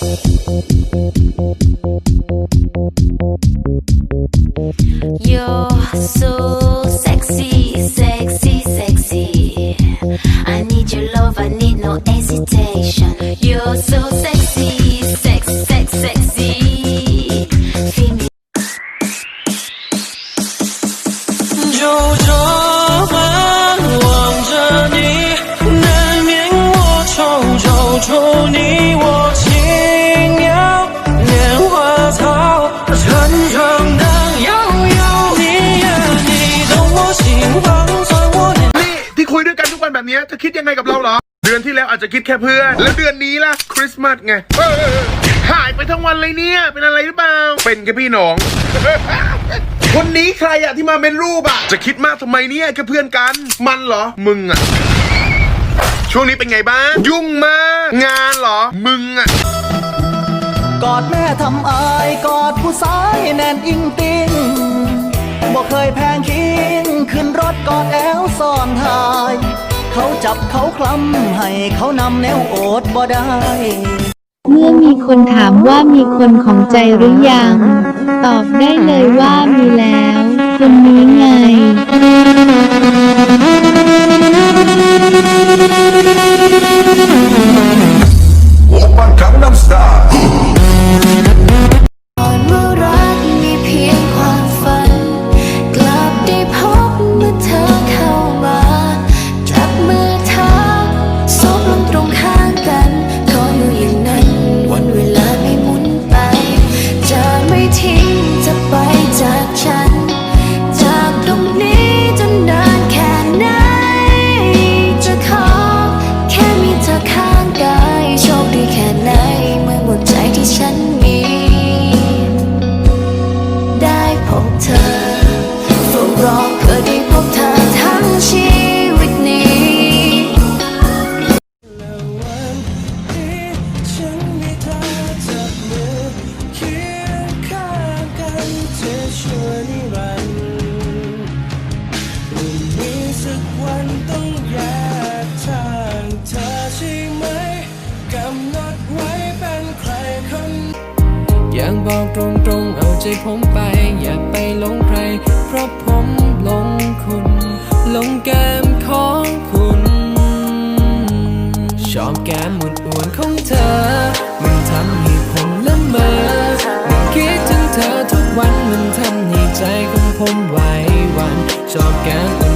I need your love, I need no hesitation. แบบเนี้ยเธอคิดยังไงกับเราเหรอ เดือนที่แล้วอาจจะคิดแค่เพื่อน แล้วเดือนนี้ล่ะคริสต์มาสไงเออหายไปทั้งวันเลยเนี่ย เป็นอะไรหรือเปล่า เป็นแค่พี่น้อง คนนี้ใครอะที่มาเป็นรูปอะจะคิดมากทำไมเนี่ยแค่เพื่อนกัน มันเหรอ มึงอะช่วงนี้เป็นไงบ้าง ยุ่งมาก งานเหรอ มึงอะกอดแม่ทำอายกอดผู้สายแน่นอิงติงบอกเคยแพงคิงขึ้นรถกอดแอลซ่อนทาย เขาจับเขาคลำให้เขานำแนวโอดบ่ได้ เมื่อมีคนถามว่ามีคนของใจหรือยัง ตอบได้เลยว่ามีแล้ว คนนี้ไง อยากบอกตรงๆ เอาใจผมไป อย่าไปหลงใคร เพราะผมหลงคุณหลงแก้มของคุณ ชอบแก้มหมดอวนของเธอ มันทำให้ผมละเมอมันคิดถึงเธอทุกวันมันทำให้ใจของผมไหวหวัน ชอบแก้ม